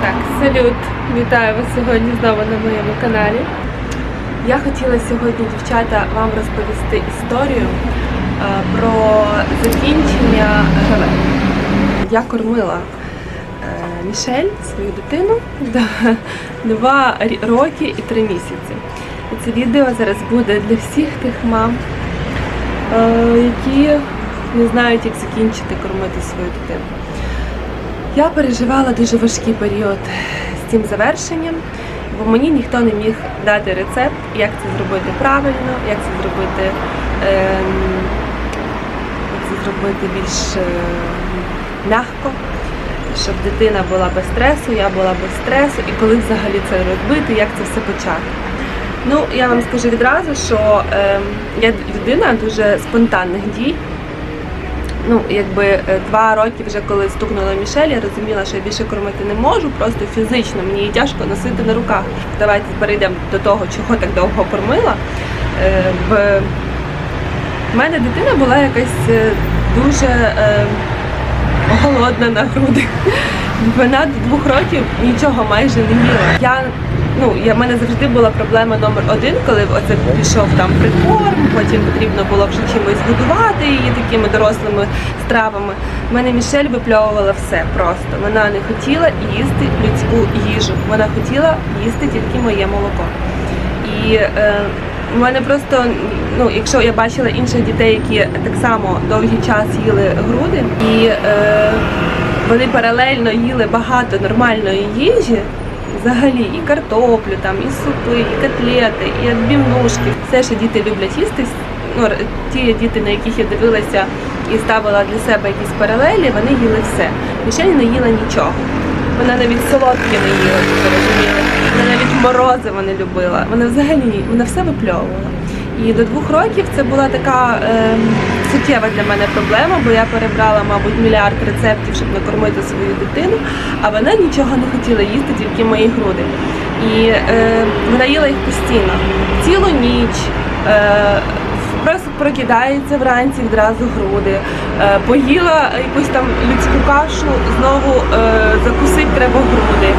Так, салют! Вітаю вас сьогодні знову на моєму каналі. Я хотіла сьогодні, дівчата, вам розповісти історію е, про закінчення ГВ. Я кормила е, Мішель, свою дитину, два роки і три місяці. І це відео зараз буде для всіх тих мам, е, які не знають, як закінчити кормити свою дитину. Я переживала дуже важкий період з цим завершенням, бо мені ніхто не міг дати рецепт, як це зробити правильно, як це зробити, ем, як це зробити більш е, м'яко, щоб дитина була без стресу, я була без стресу, і коли взагалі це робити, як це все почати. Ну, я вам скажу відразу, що ем, я людина дуже спонтанних дій. Ну, якби е, два роки вже коли стукнула Мішель, я розуміла, що я більше кормити не можу, просто фізично мені її тяжко носити на руках. Давайте перейдемо до того, чого так довго кормила. Е, В мене дитина була якась е, дуже голодна на груди. Вона до двох років нічого майже не їла. Я ну я в мене завжди була проблема номер один, коли оце пішов там прикорм, потім потрібно було вже чимось годувати її такими дорослими стравами. В мене Мішель випльовувала все просто. Вона не хотіла їсти людську їжу. Вона хотіла їсти тільки моє молоко. І е, у мене просто, ну, якщо я бачила інших дітей, які так само довгий час їли груди, і е, вони паралельно їли багато нормальної їжі, взагалі і картоплю, там, і супи, і котлети, і відбівнушки. Все, що діти люблять їсти, ну, ті діти, на яких я дивилася і ставила для себе якісь паралелі, вони їли все. Мішель не їла нічого. Вона навіть солодке не їла, щоб ви розуміли. Вона навіть морозиво не любила. Вона взагалі вона все випльовувала. І до двох років це була така ем, суттєва для мене проблема, бо я перебрала, мабуть, мільярд рецептів, щоб накормити свою дитину, а вона нічого не хотіла їсти, тільки мої груди. І е, вона їла їх постійно, цілу ніч. Е, Просто прокидається вранці відразу груди, е, поїла якусь там людську кашу, знову е, закусить треба груди.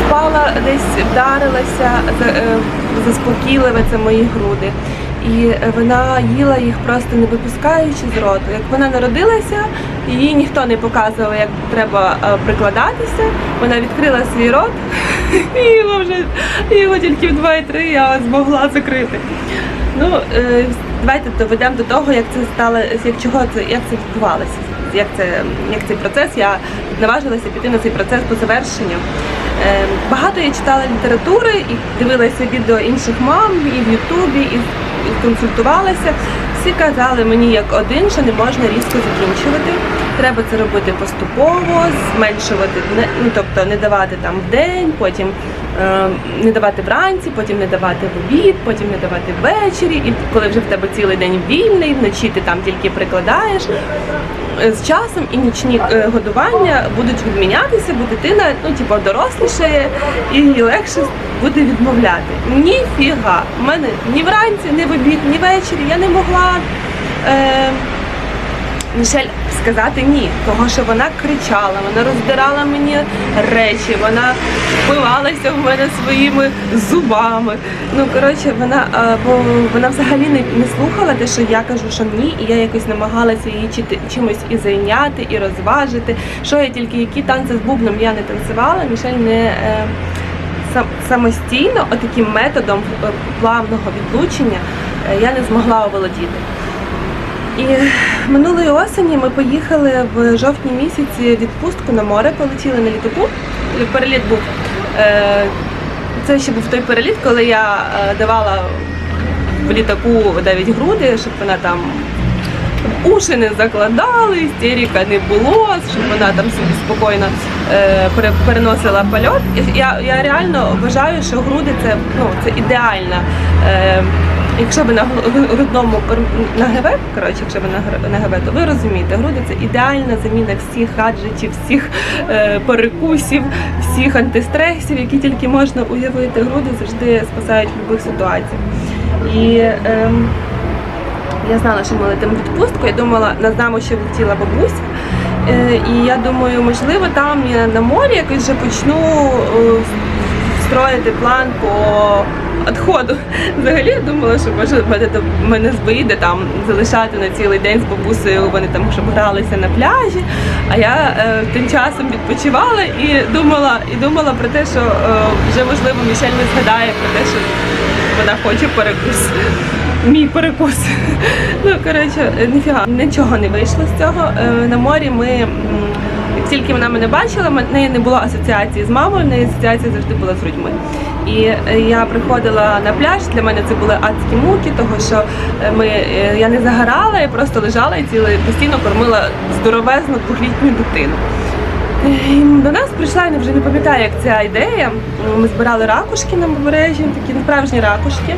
Впала десь, вдарилася, е, заспокійливе це мої груди. І вона їла їх просто не випускаючи з роту. Як вона народилася, їй ніхто не показував, як треба е, прикладатися. Вона відкрила свій рот, і його вже його тільки в 2-3 я змогла закрити. Ну, е, давайте доведемо до того, як це стало, як чого це, як це відбувалося, як це, як цей процес. Я наважилася піти на цей процес по завершенню. Е, багато я читала літератури і дивилася відео інших мам і в Ютубі, і, консультувалася. Всі казали мені як один, що не можна різко закінчувати. Треба це робити поступово, зменшувати, ну тобто не давати там в день, потім е, не давати вранці, потім не давати в обід, потім не давати ввечері. І коли вже в тебе цілий день вільний, вночі ти там тільки прикладаєш. Е, З часом і нічні е, годування будуть відмінятися, бо дитина ну, типу, дорослішає і легше буде відмовляти. Ніфіга. в мене ні вранці, ні в обід, ні ввечері я не могла. Е, Мішель сказати ні, того що вона кричала, вона роздирала мені речі, вона впивалася в мене своїми зубами. Ну коротше, вона бо вона взагалі не, не слухала те, що я кажу, що ні, і я якось намагалася її чимось і зайняти, і розважити. Що я тільки які танці з бубном я не танцювала, Мішель не. Е, сам- самостійно, отаким методом е, плавного відлучення е, я не змогла оволодіти. І минулої осені ми поїхали в жовтні місяці відпустку на море, полетіли на літаку. Переліт був. е, Це ще був той переліт, коли я е, давала в літаку 9 груди, щоб вона там уші не закладали, істерика не було, щоб вона там собі спокійно е, переносила польот. Я, я реально вважаю, що груди це, ну, це ідеальна. Е, Якщо ви на грудному на ГВ, коротше, якщо ви на ГВ, то ви розумієте, груди це ідеальна заміна всіх гаджетів, всіх е, перекусів, всіх антистресів, які тільки можна уявити. Груди завжди спасають в будь-яких ситуаціях. І ем, я знала, що ми летимо відпустку. Я думала, на нами ще влетіла бабуся. Е, І я думаю, можливо, там я на морі якось вже почну е, строїти план по відходу. Взагалі я думала, що може мене мене вийде там залишати на цілий день з бабусею. Вони там щоб гралися на пляжі. А я е, тим часом відпочивала і думала, і думала про те, що е, вже можливо Мішель не згадає про те, що вона хоче перекус. Мій перекус. Ну коротше, ніфіга нічого не вийшло з цього. Е, На морі ми. тільки вона мене бачила, в неї не було асоціації з мамою, в неї асоціація завжди була з грудьми. І е, я приходила на пляж. Для мене це були адські муки, того що е, ми е, я не загорала, я просто лежала і ціле постійно кормила здоровезну двохлітню дитину. І До нас прийшла, я вже не пам'ятаю, як ця ідея. Ми збирали ракушки на побережжі, такі справжні ракушки.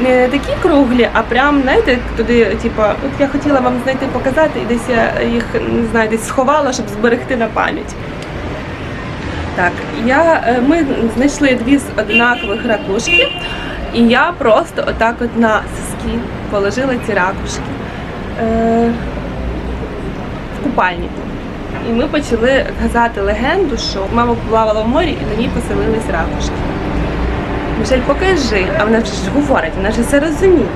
Не такі круглі, а прям, знаєте, туди, типу, от я хотіла вам знайти показати, і десь я їх не знаю, десь сховала, щоб зберегти на пам'ять. Так, я, е, ми знайшли дві з однакових ракушки, і я просто отак от на соски положила ці ракушки е, в купальнику. І ми почали казати легенду, що мама плавала в морі і на ній поселились ракушки. Мішель, покажи, а вона ж говорить, вона вже все розуміє.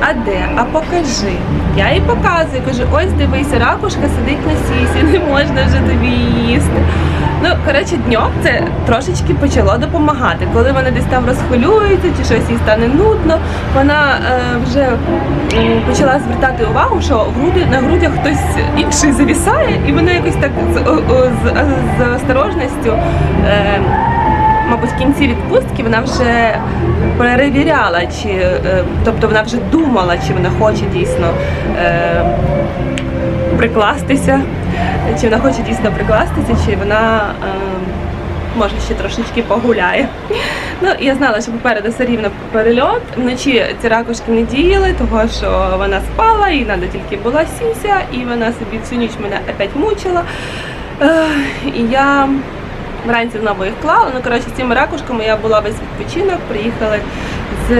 А де? А покажи. Я їй показую, кажу, ось дивися, ракушка сидить на сісі, не можна вже тобі її їсти. Ну, коротше, днем це трошечки почало допомагати. Коли вона десь там розхвилюється чи щось їй стане нудно, вона е, вже почала звертати увагу, що в груди, на грудях хтось інший завісає, і вона якось так з, з, з осторожністю. Е, мабуть, в кінці відпустки вона вже перевіряла, чи е, тобто вона вже думала, чи вона хоче дійсно е, прикластися, чи вона хоче дійсно прикластися, чи вона е, може ще трошечки погуляє. Ну, я знала, що попереду все рівно перельот. Вночі ці ракушки не діяли, тому що вона спала, їй треба тільки була сіся, і вона собі всю ніч мене опять мучила. Е, і я Вранці знову їх клала. Ну коротше, з цими ракушками я була весь відпочинок. Приїхали з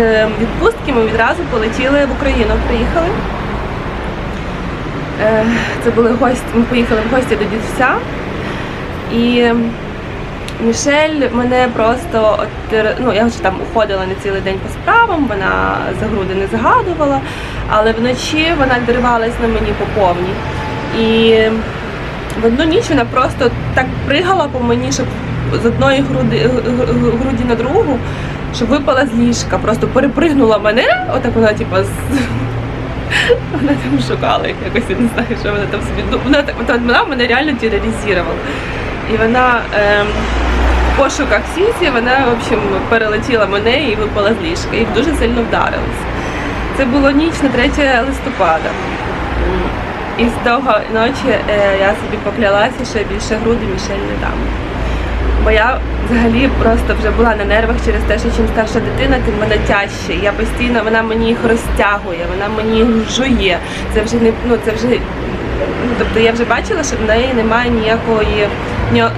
відпустки. Ми відразу полетіли в Україну. Приїхали. Е, Це були гості. Ми поїхали в гості до дідуся. І Мішель мене просто от, ну я вже там уходила на цілий день по справам, вона за груди не згадувала, але вночі вона дервалась на мені по повній. І в одну ніч вона просто так пригала по мені, щоб з одної груди, груді на другу, щоб випала з ліжка, просто перепригнула мене, отак вона, типа, з... вона там шукала якось, я не знаю, що вона там собі ду- Вона, вона, мене реально тероризувала. І вона ем, в пошуках сісі, вона, в общем, перелетіла мене і випала з ліжка. Їх дуже сильно вдарились. Це було ніч на 3 листопада. І з того ночі е, я собі поклялася, що більше груди Мішель не дам. Бо я взагалі просто вже була на нервах через те, що чим старша дитина, тим вона тяжче. Я постійно, вона мені їх розтягує, вона мені їх жує. Це вже не ну це вже. Ну, тобто я вже бачила, що в неї немає ніякої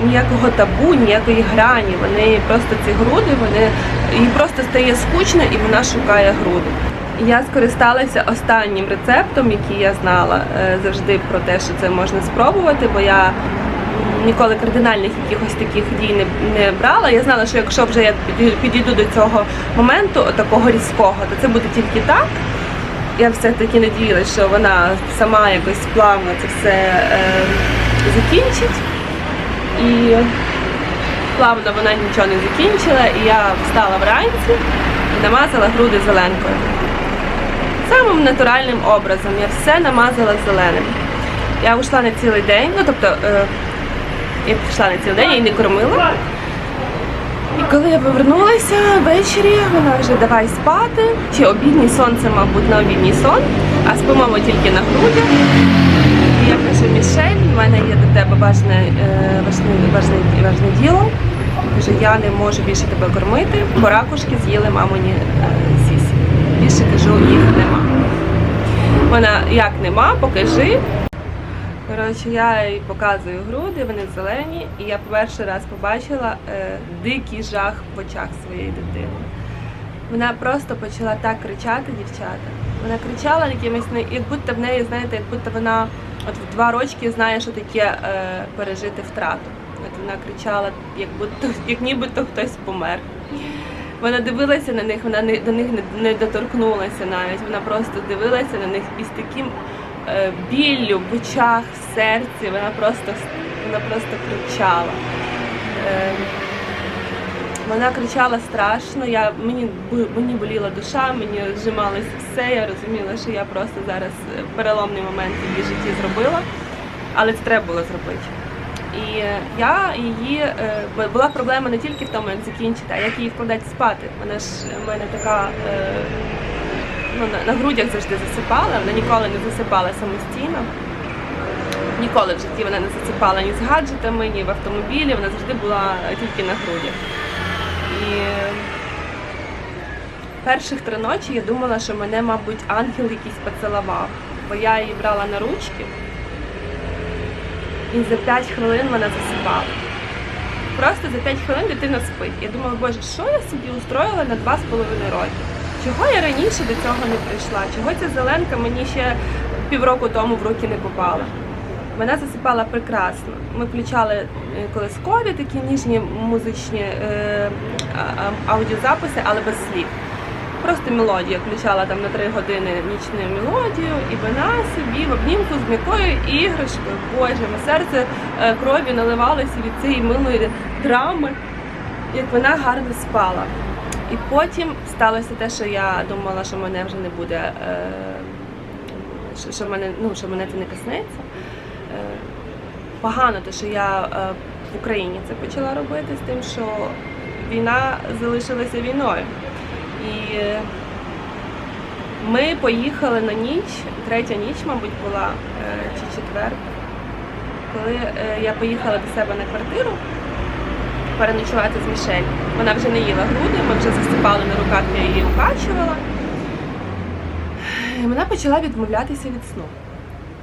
ніякого табу, ніякої грані. Вони просто ці груди, вони їй просто стає скучно і вона шукає груди. Я скористалася останнім рецептом, який я знала е, завжди про те, що це можна спробувати, бо я ніколи кардинальних якихось таких дій не, не брала. Я знала, що якщо вже я підійду до цього моменту, такого різкого, то це буде тільки так. Я все-таки надіялася, що вона сама якось плавно це все е, закінчить. І плавно вона нічого не закінчила, і я встала вранці і намазала груди зеленкою. Самим натуральним образом я все намазала зеленим. Я йшла на цілий день, ну тобто е, я пішла на цілий день, її не кормила. І коли я повернулася ввечері, вона вже давай спати. Чи обідній сон, мабуть, на обідній сон, а спимо ми тільки на грудях. Я кажу, Мішель, в мене є до тебе важне, е, важне, важне, важне діло. Кажу, я не можу більше тебе кормити, бо ракушки з'їли мамині е, сісі. Більше кажу, їх нема. Вона як нема, покажи. Коротше, я їй показую груди, вони зелені, і я перший раз побачила е, дикий жах в очах своєї дитини. Вона просто почала так кричати, дівчата. Вона кричала якимось, як будто в неї, знаєте, як будто вона от в два рочки знає, що таке е, пережити втрату. От вона кричала, як будто як нібито хтось помер. Вона дивилася на них, вона не, до них не, не доторкнулася навіть. Вона просто дивилася на них із таким біллю в очах, в серці. Вона просто, вона просто кричала. Е, вона кричала страшно, я, мені, мені боліла душа, мені зжималось все. Я розуміла, що я просто зараз е, переломний момент в її житті зробила, але це треба було зробити. І е, я її е, була проблема не тільки в тому, як закінчити, а як її вкладати спати. Вона ж е, в мене така е, ну, на, грудях завжди засипала, вона ніколи не засипала самостійно. Ніколи в житті вона не засипала ні з гаджетами, ні в автомобілі, вона завжди була тільки на грудях. І перших три ночі я думала, що мене, мабуть, ангел якийсь поцілував, бо я її брала на ручки, і за 5 хвилин вона засипала. Просто за 5 хвилин дитина спить. Я думала, боже, що я собі устроїла на 2,5 роки? Чого я раніше до цього не прийшла? Чого ця зеленка мені ще півроку тому в руки не попала? Вона засипала прекрасно. Ми включали е, колискові такі ніжні музичні е, аудіозаписи, але без слів. Просто мелодія включала там на три години нічну мелодію, і вона собі в обнімку з м'якою іграшкою. Боже, моє серце е, крові наливалося від цієї милої драми, як вона гарно спала. І потім сталося те, що я думала, що мене вже не буде, е, що, мене, ну, що мене це не коснеться. Е, Погано, те, що я е, в Україні це почала робити з тим, що війна залишилася війною. І ми поїхали на ніч, третя ніч, мабуть, була чи четверта, коли я поїхала до себе на квартиру переночувати з Мішель. Вона вже не їла груди, ми вже засипали на руках, я її укачувала. І вона почала відмовлятися від сну.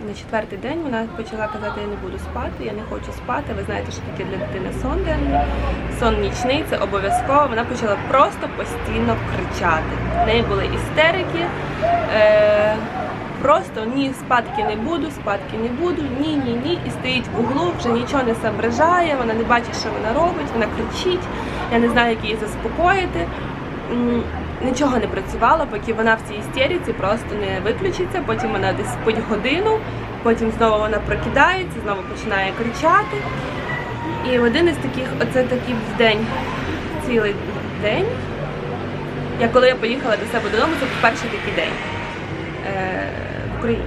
На четвертий день вона почала казати, я не буду спати, я не хочу спати. Ви знаєте, що таке для дитини сон денний, сон нічний, це обов'язково. Вона почала просто постійно кричати. В неї були істерики. Е- просто ні, спадки не буду, спадки не буду, ні, ні, ні. І стоїть в углу, вже нічого не соображає, вона не бачить, що вона робить, вона кричить. Я не знаю, як її заспокоїти. Нічого не працювало, поки вона в цій істериці просто не виключиться. Потім вона десь спить годину, потім знову вона прокидається, знову починає кричати. І один із таких, оце такий день, цілий день. Я коли я поїхала до себе додому, це був перший такий день е, Україні.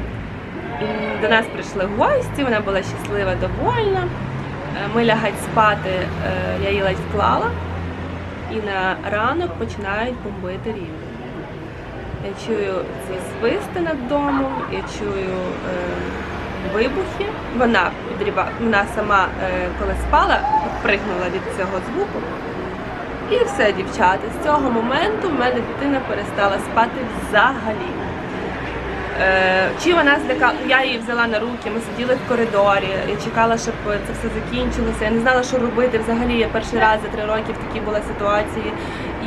І до нас прийшли гості, вона була щаслива, довольна. Е, Ми лягать спати, е, я її ледь вклала, і на ранок починають бомбити рівень. Я чую ці свисти над домом, я чую е, вибухи. Вона вона сама, е, коли спала, пригнула від цього звуку. І все, дівчата. З цього моменту в мене дитина перестала спати взагалі. Е, чи вона злякала, я її взяла на руки, ми сиділи в коридорі, я чекала, щоб це все закінчилося. Я не знала, що робити. Взагалі я перший раз за три роки в такій була ситуації.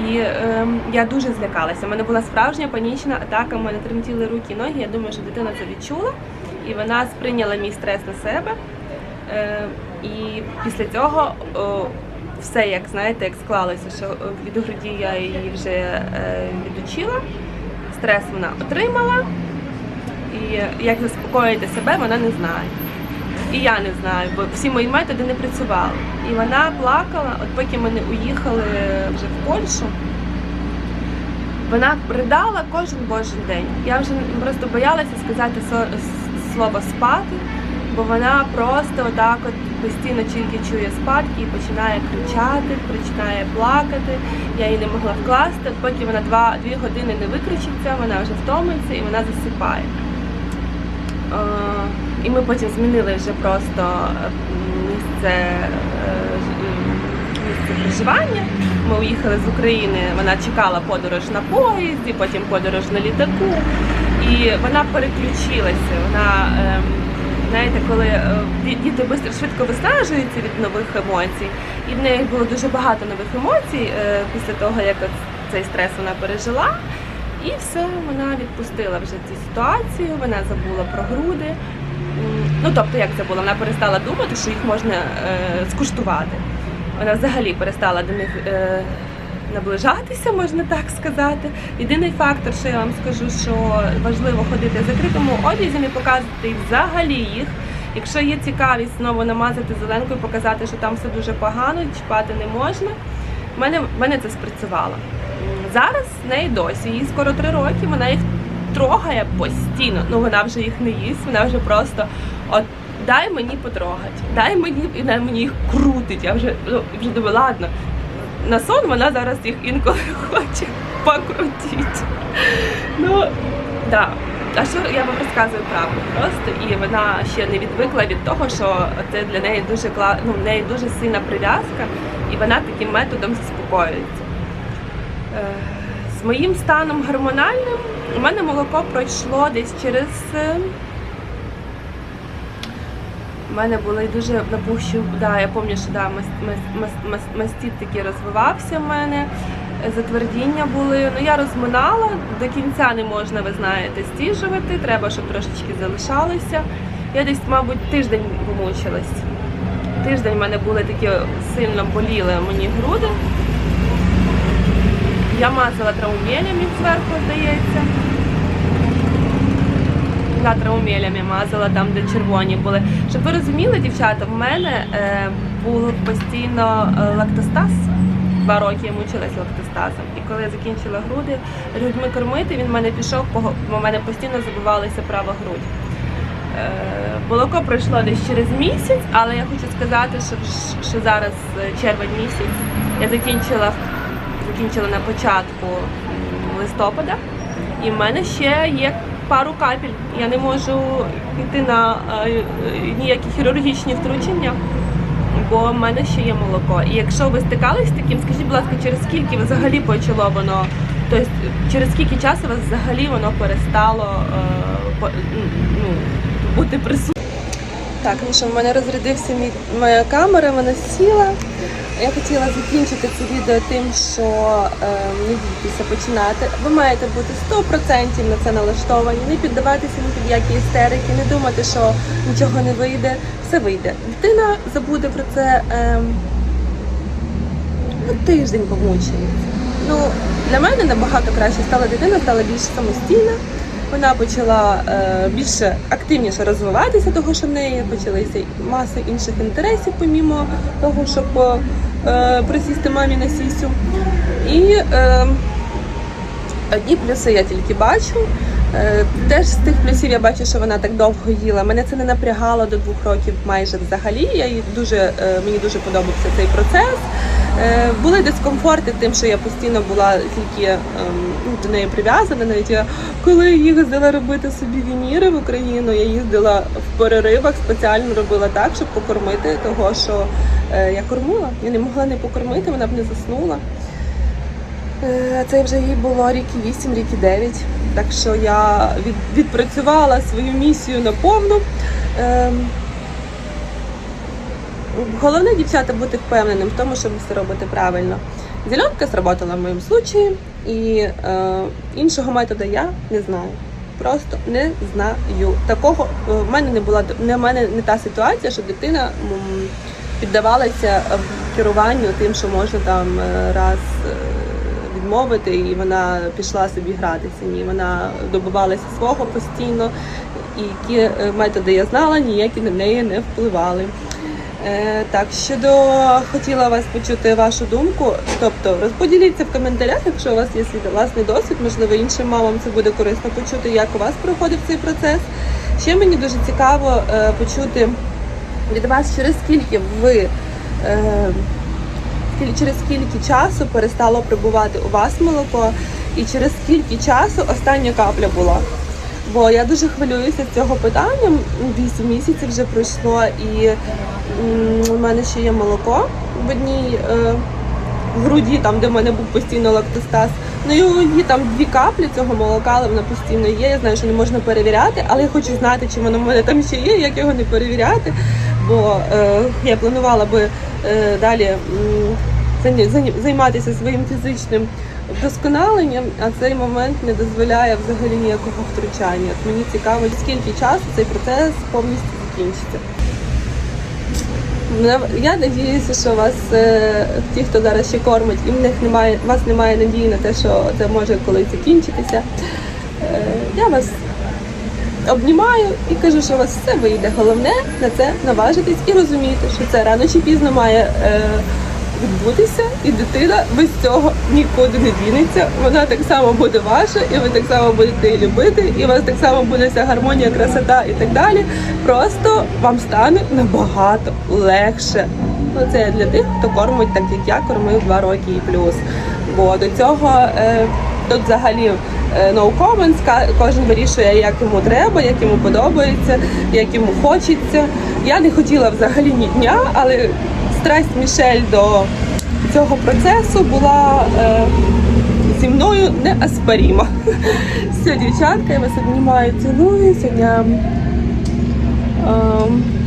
І е, я дуже злякалася. У мене була справжня панічна атака, у мене тремтіли руки і ноги. Я думаю, що дитина це відчула, і вона сприйняла мій стрес на себе. Е, і після цього о, все, як знаєте, як склалося, що е, від груді я її вже е, відучила. Стрес вона отримала. І як заспокоїти себе, вона не знає. І я не знаю, бо всі мої методи не працювали. І вона плакала, от поки ми не уїхали вже в Польщу, вона ридала кожен божий день. Я вже просто боялася сказати слово спати, бо вона просто отак от постійно тільки чує спадки і починає кричати, починає плакати. Я її не могла вкласти, поки вона два-дві години не викричиться, вона вже втомиться і вона засипає. Е, І ми потім змінили вже просто е, місце, е, місце проживання. Ми уїхали з України, вона чекала подорож на поїзді, потім подорож на літаку. І вона переключилася. Вона, ем, знаєте, коли діти швидко виснажуються від нових емоцій, і в неї було дуже багато нових емоцій після того, як цей стрес вона пережила. І все, вона відпустила вже цю ситуацію, вона забула про груди. ну тобто, як це було, вона перестала думати, що їх можна е, скуштувати. Вона взагалі перестала до них е, наближатися, можна так сказати. Єдиний фактор, що я вам скажу, що важливо ходити в закритому одязі і показувати взагалі їх. Якщо є цікавість знову намазати зеленкою, показати, що там все дуже погано, чіпати не можна. В мене, в мене це спрацювало. Зараз в неї досі, їй скоро три роки, вона їх трогає постійно. Ну вона вже їх не їсть, вона вже просто от дай мені потрогати, дай мені і вона мені їх крутить. Я вже ну, вже думаю, ладно. На сон вона зараз їх інколи хоче покрутити. Ну, да. А що я вам розказую правду просто, і вона ще не відвикла від того, що це для неї дуже кла... ну, в неї дуже сильна прив'язка, і вона таким методом заспокоюється. Е, З моїм станом гормональним у мене молоко пройшло десь через. е, У мене були дуже напущу, да, я пам'ятаю, що да, мас- мас- мас- мас- мастит такий розвивався в мене, затвердіння були. Ну я розминала, до кінця не можна, ви знаєте, стіжувати, треба, щоб трошечки залишалося. Я десь, мабуть, тиждень вимучилась. Тиждень в мене були такі сильно боліли мені груди. Я мазала траумелями зверху, здається. Да, траумелями мазала там, де червоні були. Щоб ви розуміли, дівчата, в мене е, був постійно е, лактостаз. Два роки я мучилась лактостазом. І коли я закінчила груди грудьми кормити, він в мене пішов, бо в мене постійно забивалася права грудь. Е, Молоко пройшло десь через місяць, але я хочу сказати, що, що зараз е, червень місяць я закінчила, закінчила на початку листопада, і в мене ще є пару капель. Я не можу йти на е, ніякі хірургічні втручення, бо в мене ще є молоко. І якщо ви стикались з таким, скажіть, будь ласка, через скільки взагалі почало воно? Тобто через скільки часу у вас взагалі воно перестало е, ну, бути присутнім? Так, ну що, в мене розрядився мій, моя камера, вона сіла. Я хотіла закінчити це відео тим, що е, не бійтеся починати. Ви маєте бути 100% на це налаштовані, не піддаватися ні під які істерики, не думати, що нічого не вийде. Все вийде. Дитина забуде про це е, ну, тиждень помучається. Ну, для мене набагато краще стала дитина, стала більш самостійна. Вона почала е, більше активніше розвиватися, того що в неї почалися маса інших інтересів, помімо того, щоб е, присісти мамі на сісю. І е, одні плюси я тільки бачу. Е, Теж з тих плюсів я бачу, що вона так довго їла. Мене це не напрягало до двох років майже взагалі. Я дуже е, мені дуже подобався цей процес. Е, Були дискомфорти тим, що я постійно була тільки ем, ну, до неї прив'язана. Навіть я коли їздила робити собі вініри в Україну, я їздила в переривах, спеціально робила так, щоб покормити того, що я кормила. Я не могла не покормити, вона б не заснула. Е, Це вже їй було рік і 8, рік і 9. Так що я відпрацювала свою місію наповну. Ем, Головне, дівчата, бути впевненим в тому, що ви все робите правильно. Зеленка сработала в моєму случаї, і е, іншого методу я не знаю. Просто не знаю. Такого е, в мене не була не в мене не та ситуація, що дитина піддавалася е, керуванню тим, що можна там раз відмовити, і вона пішла собі гратися. Ні, вона добивалася свого постійно, і які е, методи я знала, ніякі на неї не впливали. Е, так, щодо хотіла вас почути вашу думку. Тобто розподіліться в коментарях, якщо у вас є свій власний досвід, можливо, іншим мамам це буде корисно почути, як у вас проходив цей процес. Ще мені дуже цікаво е, почути від вас, через скільки ви через скільки часу перестало прибувати у вас молоко, і через скільки часу остання капля була. Бо я дуже хвилююся з цього питання. 8 місяців вже пройшло, і у мене ще є молоко в одній е, груді, там де в мене був постійно лактостаз. Ну і у її там дві каплі цього молока, але воно постійно є. Я знаю, що не можна перевіряти, але я хочу знати, чи воно в мене там ще є, як його не перевіряти. Бо е, я планувала би е, далі займатися своїм фізичним вдосконалення, а цей момент не дозволяє взагалі ніякого втручання. От мені цікаво, скільки часу цей процес повністю закінчиться. Я надіюся, що вас е, ті, хто зараз ще кормить, і в них немає, вас немає надії на те, що це може колись закінчитися. Я вас обнімаю і кажу, що у вас все вийде. Головне на це наважитись і розуміти, що це рано чи пізно має е, відбутися, і дитина без цього нікуди не дінеться. Вона так само буде ваша, і ви так само будете її любити, і у вас так само буде вся гармонія, красота і так далі. Просто вам стане набагато легше. Ну, це для тих, хто кормить так, як я кормив два роки і плюс. Бо до цього е, тут взагалі е, no comments, кожен вирішує, як йому треба, як йому подобається, як йому хочеться. Я не хотіла взагалі ні дня, але страсть Мішель до цього процесу була е, зі мною неаспаріма. Все, дівчатка, я вас обнімаю, цілую. Сьогодні ем,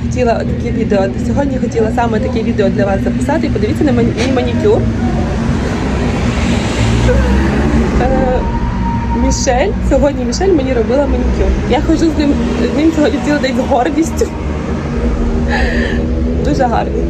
хотіла таке відео. Сьогодні хотіла саме таке відео для вас записати. Подивіться на мій манікюр. Е, Мішель, сьогодні Мішель мені робила манікюр. Я ходжу з ним, з ним сьогодні цілий день з гордістю. Дуже гарний.